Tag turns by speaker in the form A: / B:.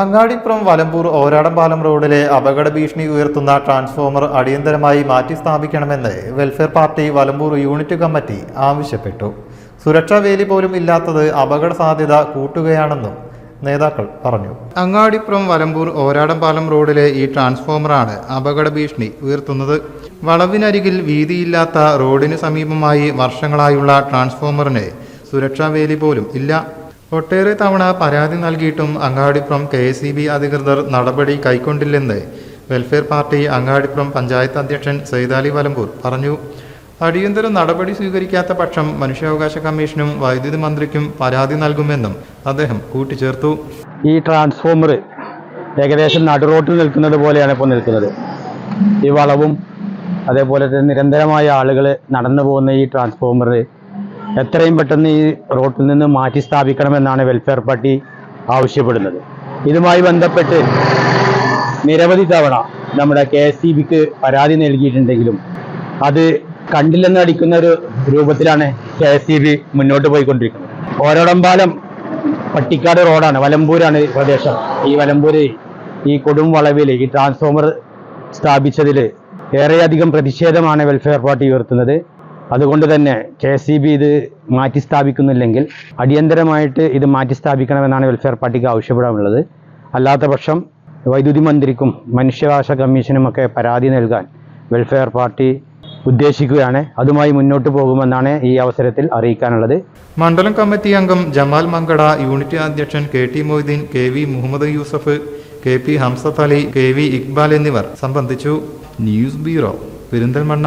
A: അങ്ങാടിപ്പുറം വലമ്പൂർ ഓരാടംപാലം റോഡിലെ അപകട ഭീഷണി ഉയർത്തുന്ന ട്രാൻസ്ഫോമർ അടിയന്തരമായി മാറ്റി സ്ഥാപിക്കണമെന്ന് welfare party Valambur unit committee ആവശ്യപ്പെട്ടു. സുരക്ഷാ വേലി പോലും ഇല്ലാത്തത് അപകട സാധ്യത കൂട്ടുകയാണെന്നും നേതാക്കൾ പറഞ്ഞു. അങ്ങാടിപ്പുറം വലമ്പൂർ ഓരാടംപാലം റോഡിലെ ഈ ട്രാൻസ്ഫോമറാണ് അപകട ഭീഷണി ഉയർത്തുന്നത്. വളവിനരികിൽ വീതിയില്ലാത്ത റോഡിന് സമീപമായി വർഷങ്ങളായുള്ള ട്രാൻസ്ഫോമറിന് സുരക്ഷാ വേലി പോലും ഇല്ല. ഒട്ടേറെ തവണ പരാതി നൽകിയിട്ടും അങ്ങാടിപ്പുറം കെ എസ് അധികൃതർ നടപടി കൈക്കൊണ്ടില്ലെന്ന് വെൽഫെയർ പാർട്ടി അങ്ങാടിപ്പുറം പഞ്ചായത്ത് അധ്യക്ഷൻ സൈതാലി വലമ്പൂർ പറഞ്ഞു. അടിയന്തര നടപടി സ്വീകരിക്കാത്ത പക്ഷം മനുഷ്യാവകാശ കമ്മീഷനും വൈദ്യുതി മന്ത്രിക്കും പരാതി നൽകുമെന്നും അദ്ദേഹം കൂട്ടിച്ചേർത്തു.
B: ഈ ട്രാൻസ്ഫോമർ ഏകദേശം നടുറോട്ടിൽ നിൽക്കുന്നത് പോലെയാണ് ഇപ്പോൾ നിൽക്കുന്നത്. ഈ വളവും അതേപോലെ തന്നെ നിരന്തരമായ ആളുകൾ നടന്നു പോകുന്ന ഈ ട്രാൻസ്ഫോമർ എത്രയും പെട്ടെന്ന് ഈ റോട്ടിൽ നിന്ന് മാറ്റി സ്ഥാപിക്കണമെന്നാണ് വെൽഫെയർ പാർട്ടി ആവശ്യപ്പെടുന്നത്. ഇതുമായി ബന്ധപ്പെട്ട് നിരവധി തവണ നമ്മുടെ കെ എസ് ബിക്ക് പരാതി നൽകിയിട്ടുണ്ടെങ്കിലും അത് കണ്ടില്ലെന്ന് അടിക്കുന്ന ഒരു രൂപത്തിലാണ് കെ എസ് സി ബി മുന്നോട്ട് പോയിക്കൊണ്ടിരിക്കുന്നത്. ഓരോടമ്പാലം പട്ടിക്കാട് റോഡാണ് വലമ്പൂരാണ് ഈ പ്രദേശം. ഈ വലമ്പൂര് ഈ കൊടും വളവിൽ ഈ ട്രാൻസ്ഫോമർ സ്ഥാപിച്ചതിൽ ഏറെയധികം പ്രതിഷേധമാണ് വെൽഫെയർ പാർട്ടി ഉയർത്തുന്നത്. അതുകൊണ്ട് തന്നെ കെ എസ് ബി ഇത് മാറ്റിസ്ഥാപിക്കുന്നില്ലെങ്കിൽ അടിയന്തരമായിട്ട് ഇത് മാറ്റിസ്ഥാപിക്കണമെന്നാണ് വെൽഫെയർ പാർട്ടിക്ക് ആവശ്യപ്പെടാനുള്ളത്. അല്ലാത്ത പക്ഷം വൈദ്യുതി മന്ത്രിക്കും മനുഷ്യാവകാശ കമ്മീഷനുമൊക്കെ പരാതി നൽകാൻ വെൽഫെയർ പാർട്ടി ഉദ്ദേശിക്കുകയാണ്. അതുമായി മുന്നോട്ട് പോകുമെന്നാണ് ഈ അവസരത്തിൽ അറിയിക്കാനുള്ളത്.
A: മണ്ഡലം കമ്മിറ്റി അംഗം ജമാൽ മങ്കട യൂണിറ്റ് അധ്യക്ഷൻ K T Moideen K V Muhammad Yusuf K P Hamsath Ali K V Iqbal എന്നിവർ സംബന്ധിച്ചു. News bureau Perinthalmanna.